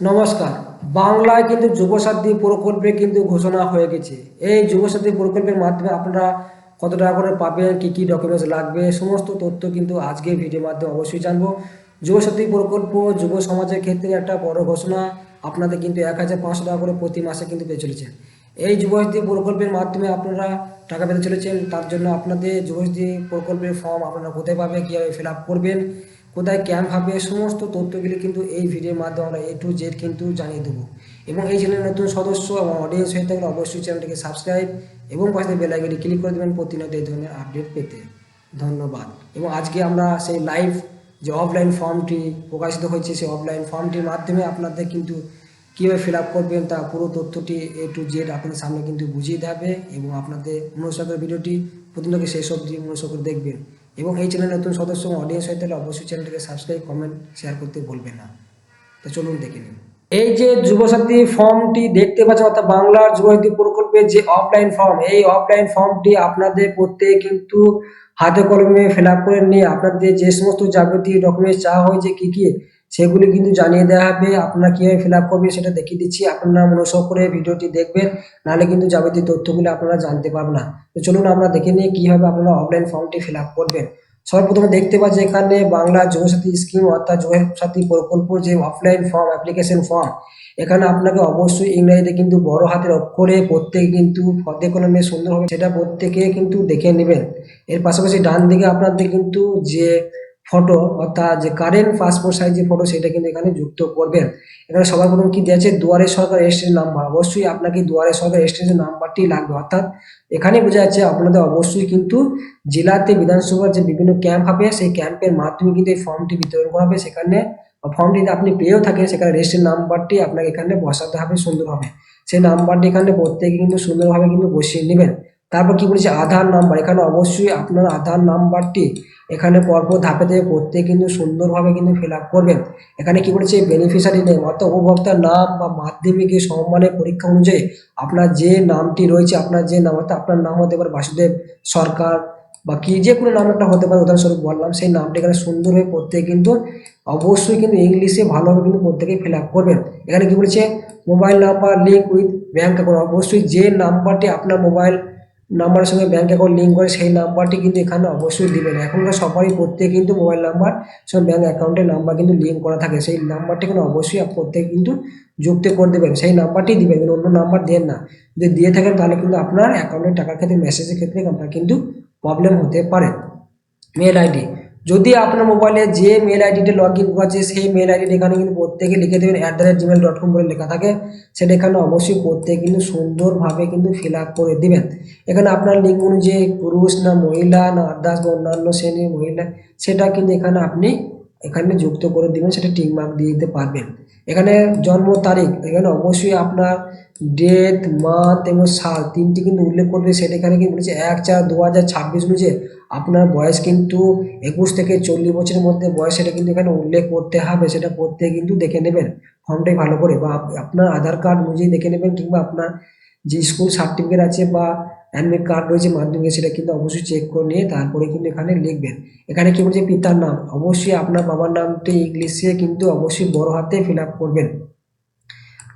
নমস্কার। বাংলায় কিন্তু যুবসাথী প্রকল্পে কিন্তু ঘোষণা হয়ে গেছে। এই যুবসাথী প্রকল্পের মাধ্যমে আপনারা কত টাকা করে পাবেন, কী কী ডকুমেন্টস লাগবে, সমস্ত তথ্য কিন্তু আজকে ভিডিওর মাধ্যমে অবশ্যই জানব। যুবসাথী প্রকল্প যুব সমাজের ক্ষেত্রে একটা বড় ঘোষণা, আপনাদের কিন্তু এক হাজার পাঁচশো টাকা করে প্রতি মাসে কিন্তু পেয়ে চলেছেন। এই যুবসাথী প্রকল্পের মাধ্যমে আপনারা টাকা পেতে চলেছেন, তার জন্য আপনাদের যুবসাথী প্রকল্পের ফর্ম আপনারা কোথায় পাবে কীভাবে ফিল আপ করবেন কোথায় ক্যাম্প হবে সমস্ত তথ্যগুলি কিন্তু এই ভিডিওর মাধ্যমে আমরা এ টু জেড কিন্তু জানিয়ে দেবো। এবং এই চ্যানেলের নতুন সদস্য এবং অডিয়েন্স হয়ে থাকলে অবশ্যই চ্যানেলটিকে সাবস্ক্রাইব এবং পাশে বেল ক্লিক করে দেবেন প্রতিনিয়ত এই ধরনের আপডেট পেতে। ধন্যবাদ। এবং আজকে আমরা সেই লাইভ যে অফলাইন ফর্মটি প্রকাশিত হয়েছে, সেই অফলাইন ফর্মটির মাধ্যমে আপনাদের কিন্তু কীভাবে ফিল আপ করবেন তা পুরো তথ্যটি এ টু জেড আপনাদের সামনে কিন্তু বুঝিয়ে দেবে এবং আপনাদের মনোযোগ ভিডিওটি প্রতিনিয়ত শেষ অবধি মনোযোগ করে দেখবেন। এবং এই চ্যানেল নতুন সদস্য অডিয়েন্স হয়ে তাহলে অবশ্যই চ্যানেলটিকে সাবস্ক্রাইব কমেন্ট শেয়ার করতে ভুলবেন না। তো চলুন দেখে নিন এই যে যুবসাথী ফর্মটি দেখতে পাচ্ছেন অর্থাৎ বাংলার যুবসাথী প্রকল্পের যে অফলাইন ফর্ম এই অফলাইন ফর্মটি আপনাদের প্রত্যেকে কিন্তু হাতে কলমে ফিল আপ করে নিয়ে আপনাদের যে সমস্ত যাবতীয় ডকুমেন্টস চাওয়া হয়েছে, কী কী সেগুলি কিন্তু জানিয়ে দেওয়া হবে। আপনারা কীভাবে ফিল আপ করবেন সেটা দেখিয়ে দিচ্ছি। আপনারা মনোযোগ করে ভিডিওটি দেখবেন, নাহলে কিন্তু যাবতীয় তথ্যগুলো আপনারা জানতে পারবেন না। তো চলুন আমরা দেখে নিই কীভাবে আপনারা অফলাইন ফর্মটি ফিল আপ করবেন। সর্বপ্রথমে দেখতে পাচ্ছি এখানে বাংলা যুবসাথী স্কিম অর্থাৎ যুবসাথী প্রকল্প যে অফলাইন ফর্ম অ্যাপ্লিকেশন ফর্ম এখানে আপনাকে অবশ্যই ইংরেজিতে কিন্তু বড় হাতের অক্ষরে প্রত্যেকে কিন্তু পদে কলমে সুন্দর হবে সেটা প্রত্যেকে কিন্তু দেখে নেবেন। এর পাশাপাশি ডান দিকে আপনাদের কিন্তু যে ফটো অর্থাৎ যে কারেন্ট পাসপোর্ট সাইজের ফটো সেটা কিন্তু এখানে যুক্ত করবেন এখানে সবার প্রথম কি দেওয়া আছে? দুয়ারে সরকার রেজিস্ট্রেশন নাম্বার অবশ্যই আপনাকে দুয়ারে সরকার রেজিস্ট্রেশন নাম্বারটি লাগবে। অর্থাৎ এখানে বোঝা যাচ্ছে আপনাদের অবশ্যই কিন্তু জেলাতে বিধানসভার যে বিভিন্ন ক্যাম্প হবে, সেই ক্যাম্পের মাধ্যমে কিন্তু এই ফর্মটি বিতরণ করা হবে। সেখানে ফর্মটি আপনি পেয়েও থাকেন, সেখানে রেজিস্ট্রেশন নাম্বারটি আপনাকে এখানে বসাতে হবে সুন্দরভাবে। সেই নাম্বারটি এখানে প্রত্যেকে কিন্তু সুন্দরভাবে কিন্তু বসিয়ে নেবেন। তারপর কি বলেছে? আধার নাম্বার। এখানে অবশ্যই আপনার আধার নাম্বারটি এখানে পরপর ধাপে ধাপে প্রত্যেক কিন্তু সুন্দরভাবে কিন্তু ফিল আপ করবেন। এখানে কি বলেছে? বেনিফিশিয়ারি নেম অর্থাৎ উপভোক্তার নাম বা মাধ্যমিকের সমমানের পরীক্ষা অনুযায়ী আপনার যে নামটি রয়েছে, আপনার যে নাম, অর্থাৎ আপনার নাম হতে পারে বাসুদেব সরকার বা কি যে কোনো নাম একটা হতে পারে, উদাহরণস্বরূপ বললাম, সেই নামটা এখানে সুন্দরভাবে প্রত্যেকে কিন্তু অবশ্যই কিন্তু ইংলিশে ভালোভাবে কিন্তু প্রত্যেকে ফিল আপ করবেন। এখানে কি বলেছে? Mobile number link with bank account অবশ্যই যে নাম্বারটি আপনার মোবাইল নাম্বারের সঙ্গে ব্যাঙ্ক অ্যাকাউন্ট লিঙ্ক করে সেই নাম্বারটি কিন্তু এখানে অবশ্যই দিবেন। এখনকার সবারই প্রত্যেকে কিন্তু মোবাইল নাম্বার সব ব্যাঙ্ক অ্যাকাউন্টের নাম্বার কিন্তু লিঙ্ক করা থাকে। সেই নাম্বারটি কিন্তু অবশ্যই প্রত্যেকে কিন্তু যুক্ত করে দেবেন। সেই নাম্বারটি দেবেন অন্য নাম্বার দেন না। যদি দিয়ে থাকেন, তাহলে কিন্তু আপনার অ্যাকাউন্টের টাকার ক্ষেত্রে মেসেজের ক্ষেত্রে আপনার কিন্তু প্রবলেম হতে পারে। মেল আইডি যদি আপনার মোবাইলে যে মেল আইডিতে লগ ইন করেছে, সেই মেল আইডি এখানে কিন্তু প্রত্যেকে লিখে দেবেন at the rate Gmail dot com বলে লেখা থাকে। সেটা এখানে অবশ্যই প্রত্যেকে কিন্তু সুন্দরভাবে কিন্তু ফিল আপ করে দেবেন। এখানে আপনার লিঙ্ক অনুযায়ী পুরুষ না মহিলা না আদার্স বা অন্যান্য শ্রেণির মহিলা, সেটা কিন্তু এখানে আপনি এখানে যুক্ত করে দেবেন, সেটা টিক মার্ক দিয়ে দিতে পারবেন। এখানে জন্ম তারিখ, এখানে অবশ্যই আপনার ডেট মান্থ এবং সাল, তিনটি কিন্তু উল্লেখ করবে সেটা এখানে কিন্তু বলেছে এক চার দু হাজার ছাব্বিশ বুঝে। আপনার বয়স কিন্তু একুশ থেকে চল্লিশ বছরের মধ্যে বয়স, সেটা কিন্তু এখানে উল্লেখ করতে হবে, সেটা করতে কিন্তু দেখে নেবেন। ফর্মটাই ভালো করে বা আপ- আপনার আধার কার্ড অনুযায়ী দেখে নেবেন কিংবা আপনার যে স্কুল সার্টিফিকেট আছে বা অ্যাডমিট কার্ড রয়েছে মাধ্যমিকে সেটা কিন্তু অবশ্যই চেক করে নিয়ে তারপরে কিন্তু এখানে লিখবেন। এখানে কি বলছে? পিতার নাম। অবশ্যই আপনার বাবার নামটি ইংলিশে কিন্তু অবশ্যই বড় হাতে ফিল আপ করবেন।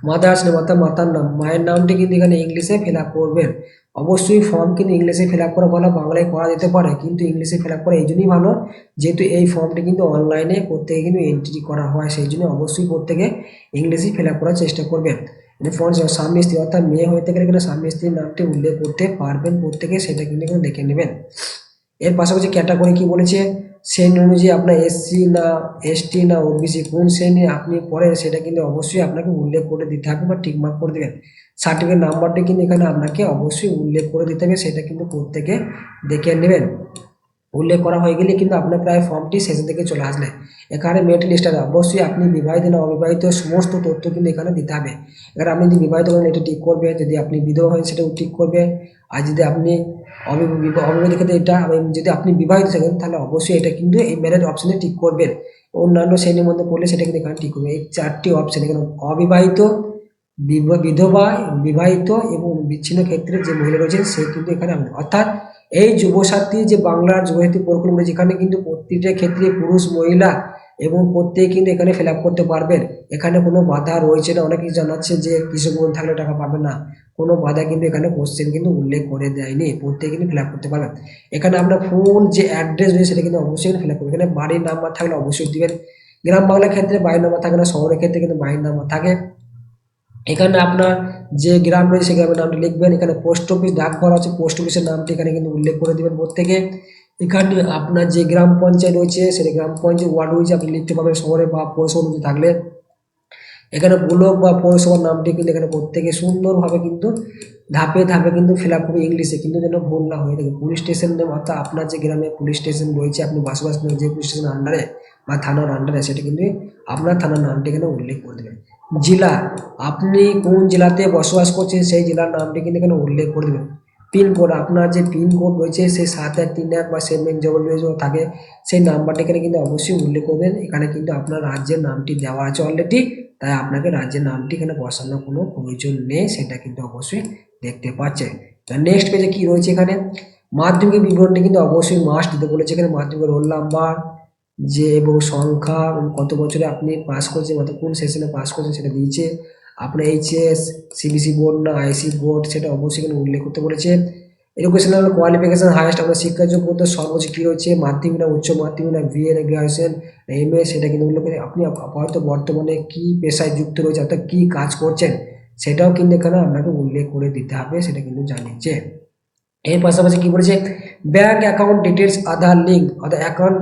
মাদার্স নেম অর্থাৎ মাতার নাম। মায়ের নামটি কিন্তু এখানে ইংলিশে ফিল আপ করবেন। অবশ্যই ফর্ম কিন্তু ইংলিশে ফিল আপ করা ভালো, বাংলায় করা যেতে পারে, কিন্তু ইংলিশে ফিল আপ করা এই জন্যই ভালো, যেহেতু এই ফর্মটি কিন্তু অনলাইনে প্রত্যেকে কিন্তু এন্ট্রি করা হয়, সেই জন্য অবশ্যই প্রত্যেকে ইংলিশে ফিল আপ করার চেষ্টা করবেন। ফোন স্বামী স্ত্রী অর্থাৎ মেয়ে হয়ে থেকে এখানে স্বামী স্ত্রীর নামটি উল্লেখ করতে পারবেন প্রত্যেকে, সেটা কিন্তু এখানে দেখে নেবেন। এর পাশাপাশি ক্যাটাগরি কি বলেছে? শ্রেণি অনুযায়ী আপনার এসসি না এসটি না ওবিসি কোন শ্রেণি আপনি পড়েন সেটা কিন্তু অবশ্যই আপনাকে উল্লেখ করে দিতে হবে বা টিকমার্ক করে দেবেন। সার্টিফিকেট নাম্বারটি কিন্তু এখানে আপনাকে অবশ্যই উল্লেখ করে দিতে হবে, সেটা কিন্তু প্রত্যেকে দেখে নেবেন। উল্লেখ করা হয়ে গেলে কিন্তু আপনার প্রায় ফর্মটি শেষের দিকে চলে আসলে। এখানে মেরিট লিস্টে অবশ্যই আপনি বিবাহিত না অবিবাহিত সমস্ত তথ্য কিন্তু এখানে দিতে হবে। এখানে আপনি যদি বিবাহিত হন, এটা ঠিক করবে। যদি আপনি বিধবা হন, সেটাও ঠিক করবে। আর যদি আপনি অবিবাহিত ক্ষেত্রে এটা যদি আপনি বিবাহিত থাকেন, তাহলে অবশ্যই এটা কিন্তু এই ম্যারেজ অপশানে ঠিক করবেন। অন্যান্য শ্রেণির মধ্যে পড়লে সেটা কিন্তু এখানে ঠিক করবে। এই চারটি অপশান এখানে অবিবাহিত বিব- বিধবা, বিবাহিত এবং বিচ্ছিন্ন ক্ষেত্রে যে মহিলা রয়েছেন, সে কিন্তু এখানে অর্থাৎ এই যুবসাথী যে বাংলার যুবসাথী প্রকল্প, যেখানে কিন্তু প্রতিটা ক্ষেত্রে পুরুষ, মহিলা এবং প্রত্যেকে কিন্তু এখানে ফিল করতে পারবেন। এখানে কোনো বাধা রয়েছে না। অনেকেই জানাচ্ছে যে কৃষক বন্ধু থাকলে টাকা পাবে না। কোনো বাধা কিন্তু এখানে কোশ্চেন কিন্তু উল্লেখ করে দেয়নি। প্রত্যেকে কিন্তু ফিল করতে পারবেন। এখানে আপনার ফুল যে অ্যাড্রেস রয়েছে সেটা কিন্তু অবশ্যই ফিল করবেন এখানে বাড়ির নাম্বার থাকলে অবশ্যই দিবেন। গ্রাম বাংলার ক্ষেত্রে বাড়ির নাম্বার থাকে না, শহরের ক্ষেত্রে কিন্তু বাড়ির নাম্বার থাকে। এখানে আপনার যে গ্রাম রয়েছে, সেই গ্রামের নামটি লিখবেন। এখানে পোস্ট অফিস ডাক করা আছে পোস্ট অফিসের নামটি এখানে কিন্তু উল্লেখ করে দেবেন প্রত্যেকে। এখানে আপনার যে গ্রাম পঞ্চায়েত রয়েছে সেটা গ্রাম পঞ্চায়েত ওয়ার্ড রয়েছে, আপনি লিখতে পারবেন শহরে বা পৌরসভা থাকলে। এখানে ব্লক বা পৌরসভার নামটি কিন্তু এখানে প্রত্যেকে সুন্দরভাবে কিন্তু ধাপে ধাপে কিন্তু ফিল আপ করবে ইংলিশে, কিন্তু যেন ভুল না হয়ে। থাকে পুলিশ স্টেশন নেম অর্থাৎ আপনার যে গ্রামে পুলিশ স্টেশন রয়েছে, আপনি বসবাস করেন যে পুলিশ স্টেশন আন্ডারে বা থানার আন্ডারে সেটা কিন্তু আপনার থানার নামটি এখানে উল্লেখ করে দেবেন। জেলা আপনি কোন জেলাতে বসবাস করছেন সেই জেলার নামটি কিন্তু এখানে উল্লেখ করে দেবেন পিনকোড আপনার যে পিনকোড রয়েছে সেই সাত এক তিন এক বা সেভেন জিরো থাকে সেই নাম্বারটি এখানে কিন্তু অবশ্যই উল্লেখ করবেন এখানে কিন্তু আপনার রাজ্যের নামটি দেওয়া আছে অলরেডি তাই আপনাকে রাজ্যের নামটি এখানে বসানোর কোনো প্রয়োজন নেই সেটা কিন্তু অবশ্যই দেখতে পাচ্ছেন নেক্সট পেজে কি রয়েছে এখানে মাধ্যমিক বিবরণটি কিন্তু অবশ্যই মাস্ট দিতে বলেছে এখানে মাধ্যমিক রোল নাম্বার যে এবং সংখ্যা কত বছরে আপনি পাস করছেন অর্থাৎ কোন সেশনে পাস করছেন সেটা দিয়েছে। আপনার এইচএস সিবিসি বোর্ড না আইসি বোর্ড সেটা অবশ্যই এখানে উল্লেখ করতে বলেছে। এডুকেশনাল কোয়ালিফিকেশন হায়েস্ট আপনার শিক্ষা যোগ্যতা সর্বোচ্চ কী রয়েছে? মাধ্যমিক না উচ্চ মাধ্যমিক না বিএ না গ্রাজুয়েশন এম এ সেটা কিন্তু উল্লেখ করে আপনি হয়তো বর্তমানে কী পেশায় যুক্ত রয়েছে অর্থাৎ কী কাজ করছেন সেটাও কিন্তু এখানে আপনাকে উল্লেখ করে দিতে হবে, সেটা কিন্তু জানিয়েছে। এর পাশাপাশি কী বলেছে? Bank account details Aadhaar link অর্থাৎ অ্যাকাউন্ট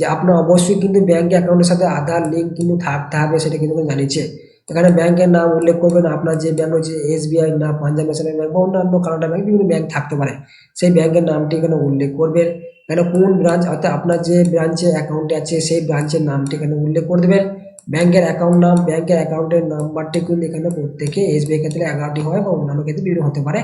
যে আপনার অবশ্যই কিন্তু ব্যাঙ্ক অ্যাকাউন্টের সাথে আধার লিঙ্ক কিন্তু থাকতে হবে, সেটা কিন্তু জানিয়েছে এখানে ব্যাংকের নাম উল্লেখ করবেন, আপনার যে ব্যাংক রয়েছে এসবিআই না পাঞ্জাব ন্যাশনাল ব্যাংক বা অন্যান্য কানাডা ব্যাংক বিভিন্ন ব্যাংক থাকতে পারে। সেই ব্যাংকের নামটি এখানে উল্লেখ করবেন। এখানে কোন ব্রাঞ্চ অর্থাৎ আপনার যে ব্রাঞ্চে অ্যাকাউন্টে আছে, সেই ব্রাঞ্চের নামটি এখানে উল্লেখ করে দেবেন। ব্যাংকের অ্যাকাউন্ট নাম, ব্যাংকের অ্যাকাউন্টের নাম্বারটি কিন্তু এখানে প্রত্যেকে এস এসবিআই ক্ষেত্রে এগারোটি হয় বা অন্যান্য ক্ষেত্রে বিভিন্ন হতে পারে।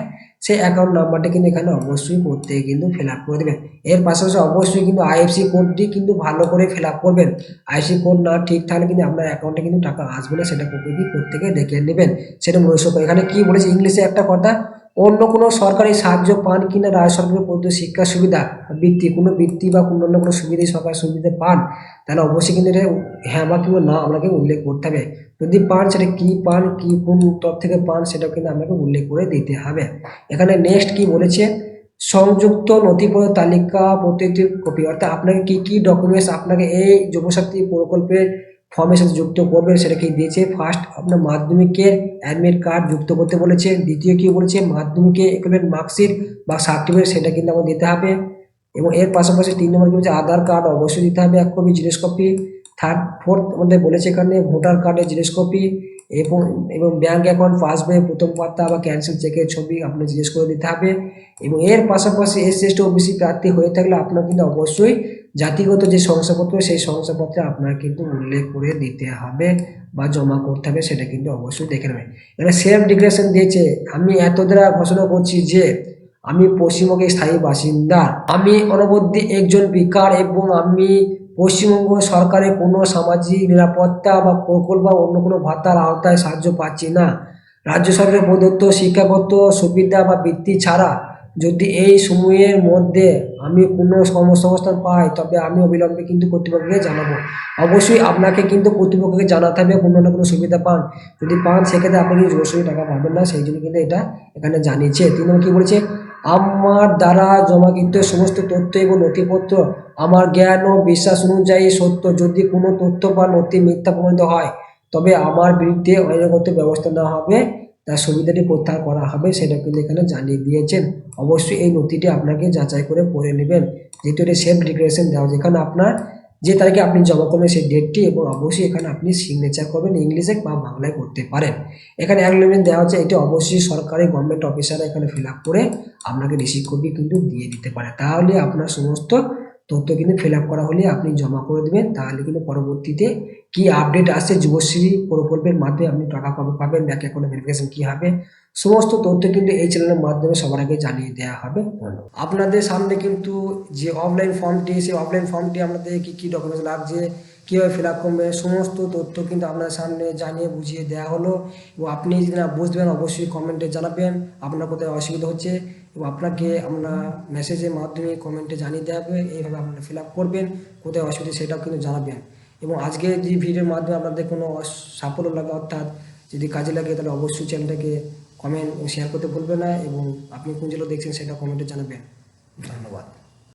সেই অ্যাকাউন্ট নাম্বারটি কিন্তু এখানে অবশ্যই প্রত্যেকে কিন্তু ফিল আপ করে দেবেন। এর পাশাপাশি অবশ্যই কিন্তু আইএফসি কোডটি কিন্তু ভালো করে ফিল আপ করবেন। আইসি কোড না ঠিক থাকলে কিন্তু আপনার অ্যাকাউন্টে কিন্তু টাকা আসবে না, সেটা প্রত্যেকে দেখে নেবেন। সেটা করে এখানে কি বলেছে? ইংলিশে একটা কথা অন্য কোনো সরকারি সাহায্য পান কিনা রাজ্য সরকারের প্রদত্ত শিক্ষা সুবিধা, বৃত্তি, কোনো বৃত্তি বা কোনো অন্য কোনো সুবিধা সরকার সুবিধা পান, তাহলে অবশ্যই কিন্তু এটা হ্যাঁ বা কিংবা না আপনাকে উল্লেখ করতে হবে। যদি পান সেটা কী পান, কী কোন তথ্য থেকে পান সেটাও কিন্তু আপনাকে উল্লেখ করে দিতে হবে। এখানে নেক্সট কি বলেছে? সংযুক্ত নথিপত্র তালিকা প্রতিটি কপি, অর্থাৎ আপনাকে কী কী ডকুমেন্টস আপনাকে এই যুবশক্তি প্রকল্পের ফর্মের সাথে যুক্ত করবেন সেটা কি দিয়েছে ফার্স্ট আপনার মাধ্যমিকের অ্যাডমিট কার্ড যুক্ত করতে বলেছে। দ্বিতীয় কি বলেছে? মাধ্যমিকে একুইভ্যালেন্ট মার্কশিট বা সার্টিফিকেট সেটা কিন্তু আমাকে দিতে হবে। এবং এর পাশাপাশি তিন নম্বর কি বলছে? আধার কার্ড অবশ্যই দিতে হবে, এক কপি জিনিস কপি থার্ড ফোর্থ আমাদের বলেছে এখানে ভোটার কার্ডের জিনিস কপি এবং এবং ব্যাঙ্ক অ্যাকাউন্ট পাসবই প্রথম পাতা বা ক্যান্সেল চেকের ছবি আপনার জিজ্ঞেস করে দিতে হবে। এবং এর পাশাপাশি এস এসটি ওবিসি প্রার্থী হয়ে থাকলে আপনার কিন্তু অবশ্যই জাতিগত যে শংসাপত্র, সেই শংসাপত্রে আপনার কিন্তু উল্লেখ করে দিতে হবে বা জমা করতে হবে, সেটা কিন্তু অবশ্যই দেখে নেবে এখানে সেলফ ডিক্লারেশন দিয়েছে। আমি এত দ্বারা ঘোষণা করছি যে, আমি পশ্চিমবঙ্গের স্থায়ী বাসিন্দা। আমি অনবদ্য একজন বেকার এবং আমি পশ্চিমবঙ্গ সরকারের কোনো সামাজিক নিরাপত্তা বা প্রকল্প বা অন্য কোনো ভাতার আওতায় সাহায্য পাচ্ছি না। রাজ্য সরকারের প্রদত্ত শিক্ষাগত সুবিধা বা বৃত্তি ছাড়া যদি এই সময়ের মধ্যে আমি কোনো কর্মসংস্থান পাই, তবে আমি অবিলম্বে কিন্তু কর্তৃপক্ষকে জানাব। অবশ্যই আপনাকে কিন্তু কর্তৃপক্ষকে জানাতে হবে, কোনো না কোনো সুবিধা পান। যদি পান, সেক্ষেত্রে আপনি কিন্তু জোরসোরি টাকা পাবেন না, সেই জন্য কিন্তু এটা এখানে জানিয়েছে। তিনি কী বলেছে? আমার দ্বারা জমাকৃত সমস্ত তথ্য এবং নথিপত্র আমার জ্ঞান ও বিশ্বাস অনুযায়ী সত্য। যদি কোনো তথ্য বা নথি মিথ্যা প্রমাণিত হয়, তবে আমার বিরুদ্ধে আইনগত ব্যবস্থা নেওয়া হবে। তার সুবিধাটি প্রত্যাহার করা হবে সেটা কিন্তু এখানে জানিয়ে দিয়েছেন। অবশ্যই এই নথিটি আপনাকে যাচাই করে পড়ে নেবেন। যেহেতু এটা সেলফ ডিক্লারেশন দেওয়া যেখানে আপনার যে তারিখে আপনি জমা করবেন সেই ডেটটি এবং অবশ্যই এখানে আপনি সিগনেচার করবেন, ইংলিশে বা বাংলায় করতে পারেন। এখানে অ্যাগ্রিমেন্ট দেওয়া হচ্ছে এটি অবশ্যই সরকারি গভর্নমেন্ট অফিসাররা এখানে ফিল করে আপনাকে রিসিভ কপি কিন্তু দিয়ে দিতে পারে। তাহলে আপনার সমস্ত তথ্য কিন্তু ফিল আপ করা হলে আপনি জমা করে দেবেন তাহলে কিন্তু পরবর্তীতে কি আপডেট আসছে যুবশ্রী প্রকল্পের মাধ্যমে আপনি টাকা কবে পাবেন ব্যাংক অ্যাকাউন্টে ভেরিফিকেশন কী হবে সমস্ত তথ্য কিন্তু এই চ্যানেলের মাধ্যমে সবার আগে জানিয়ে দেওয়া হবে। আপনাদের সামনে কিন্তু যে অফলাইন ফর্মটি সেই অফলাইন ফর্মটি আপনাদের কী কী ডকুমেন্টস লাগছে কীভাবে ফিল আপ করবে সমস্ত তথ্য কিন্তু আপনার সামনে জানিয়ে বুঝিয়ে দেওয়া হলো। এবং আপনি যদি না বুঝবেন অবশ্যই কমেন্টে জানাবেন। আপনার কোথায় অসুবিধা হচ্ছে এবং আপনাকে আমরা মেসেজের মাধ্যমে কমেন্টে জানিয়ে দেওয়া হবে, এইভাবে আপনারা ফিল আপ করবেন, কোথায় অসুবিধা সেটাও কিন্তু জানাবেন। এবং আজকে যে ভিডিওর মাধ্যমে আপনাদের কোনো সাফল্য লাগে, অর্থাৎ যদি কাজে লাগে, তাহলে অবশ্যই চ্যানেলটাকে কমেন্ট শেয়ার করতে ভুলবেন না এবং আপনি কোন জেলা দেখছেন সেটা কমেন্টে জানাবেন। ধন্যবাদ।